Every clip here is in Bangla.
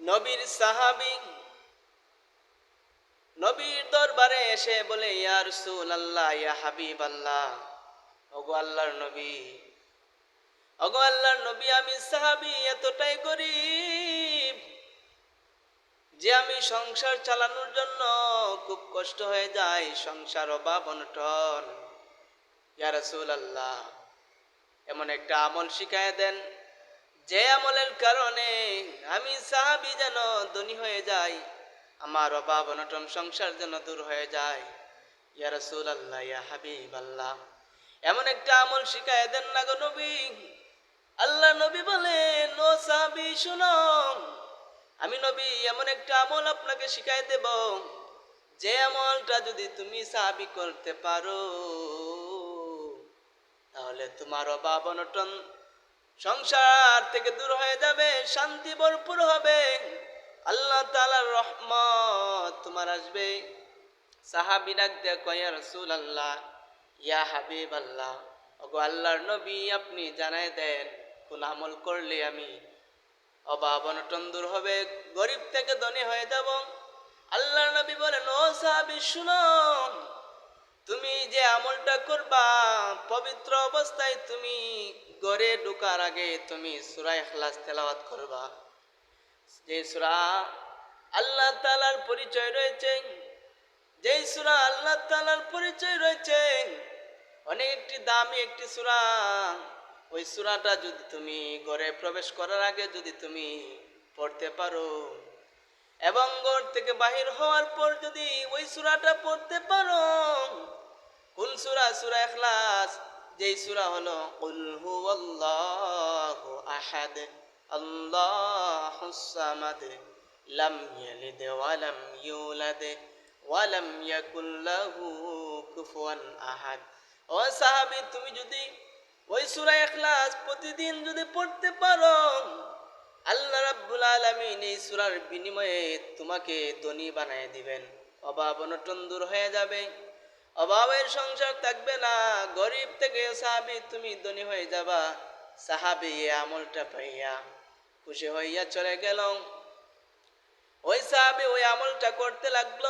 নবীর সাহাবি নবীর দরবারে এসে বলে, ইয়া রসুল আল্লাহ ইয়া হাবিব আল্লাহ ওগো আল্লাহর নবী, ওগো আল্লাহর নবী, আমি সাহাবি, এতটাই গরিব যে আমি সংসার চালানোর জন্য খুব কষ্ট হয়ে যায় সংসার অভাব অনটন। ইয়া রসুল আল্লাহ এমন একটা আমল শিখায় দেন। যে আমলের কারণে আমি সাহাবি যেন ধনী হয়ে যাই, আমার অভাব অনটন সংসার যেন দূর হয়ে যায়। ইয়া রসুল আল্লাহ ইয়া হাবিব আল্লাহ এমন একটা আমল শিখায় দেন না গো নবী। আল্লাহ নবী বলেন, ও সাহাবি, শুনো, আমি নবী, এমন একটা আমল আপনাকে শিখাই দেব। যে আমলটা যদি তুমি সাহাবি করতে পারো, তাহলে তোমার অভাব অনটন সংসার থেকে দূর হয়ে যাবে, শান্তি ভরপুর হবে। আল্লাহ তালার রহমত তোমার আসবে। সাহাবি ডাক দেয়া কয়া রসুল আল্লাহ ইয়া হাবিব আল্লাহ ওগো আল্লাহর নবী আপনি জানাই দেন, কোন আমল করলে আমি অভাব অনটন দূর হবে, গরিব থেকে ধনী হয়ে যাব? আল্লাহর নবী বলেন, ও সাহাবি শুনো তুমি যে আমলটা করবা, পবিত্র অবস্থায় তুমি ঘরে ঢুকার আগে তুমি সুরা ইখলাস তেলাওয়াত করবা। যে সুরা আল্লাহ তালার পরিচয় রয়েছে, যে সুরা আল্লাহ তালার পরিচয় রয়েছে অনেক একটি দামি একটি সুরা, ওই সুরাটা যদি তুমি ঘরে প্রবেশ করার আগে যদি তুমি পড়তে পারো। এবং ঘর থেকে বাহির হওয়ার পর যদি ওই সুরাটা পড়তে পারো, কোন সুরা? সুরা এখলাস যেই সুরা হলো, কুল হুয়াল্লাহু আহাদ, আল্লাহুস সামাদ, লাম ইয়ালিদ ওয়া লাম ইউলাদ, ওয়া লাম ইয়াকুল লাহু কুফুয়ান আহাদ। ও সাহাবী, তুমি যদি ওই সুরা ইখলাস প্রতিদিন যদি পড়তে পারো আল্লাহ রাব্বুল আলামিন এই সূরার বিনিময়ে তোমাকে ধনী বানিয়ে দিবেন। অভাব অনটন দূর হয়ে যাবে। অভাবের সংসার থাকবে না। গরিব থেকে সাহাবি, তুমি ধনী হয়ে যাবা। সাহাবি, এ আমলটা পাইয়া খুশি হইয়া চলে গেল। ওই সাহাবি ওই আমলটা করতে লাগল।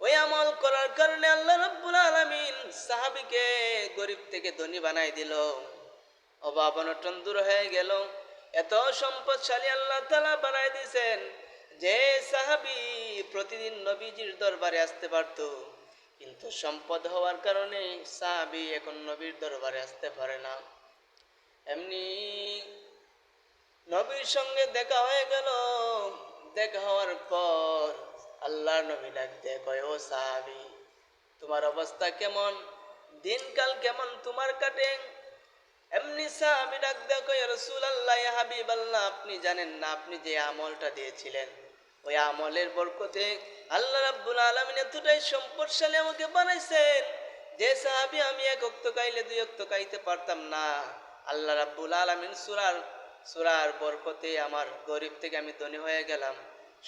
ওই আমল করার কারণে আল্লাহ রব্বুল আলামিন সাহাবিকে গরিব থেকে ধনী বানাই দিল। অভাব অনটন দূর হয়ে গেল। এত সম্পদশালী আল্লাহ তালা বানাই দিয়েছেন যে সাহাবি প্রতিদিন নবীজির দরবারে আসতে পারতো। কিন্তু সম্পদ হওয়ার কারণে সাহাবি এখন নবীর দরবারে আসতে পারে না। এমনি নবীর সঙ্গে দেখা হয়ে গেল। দেখা হওয়ার পর আল্লাহ নবী ডাক দিয়ে কয়, ও সাহাবি, তোমার অবস্থা কেমন? দিনকাল কেমন? তোমার কাটে? এমনি সাহাবি ডাক কয় রসুল আল্লাহ হাবিব আল্লাহ আপনি জানেন না, আপনি যে আমলটা দিয়েছিলেন। ওই আমলের বরকতে আল্লাহ রাব্বুল আলমিন এতটাই সম্পদশালী আমাকে বানাইছেন যে সাহাবি, আমি এক অক্ত কাইলে দুই অক্ত কাইতে পারতাম না। আল্লাহ রাব্বুল আলমিন সুরার সুরার বরকতে আমার গরিব থেকে আমি ধনী হয়ে গেলাম।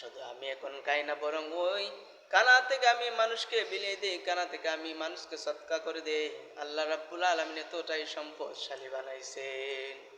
শুধু আমি এখন খাই না, বরং ওই কানা থেকে আমি মানুষকে বিলিয়ে দিই কানা থেকে আমি মানুষকে সৎকা করে দেই আল্লাহ রাব্বুল আলমিন এতটাই সম্পদশালী বানাইছেন।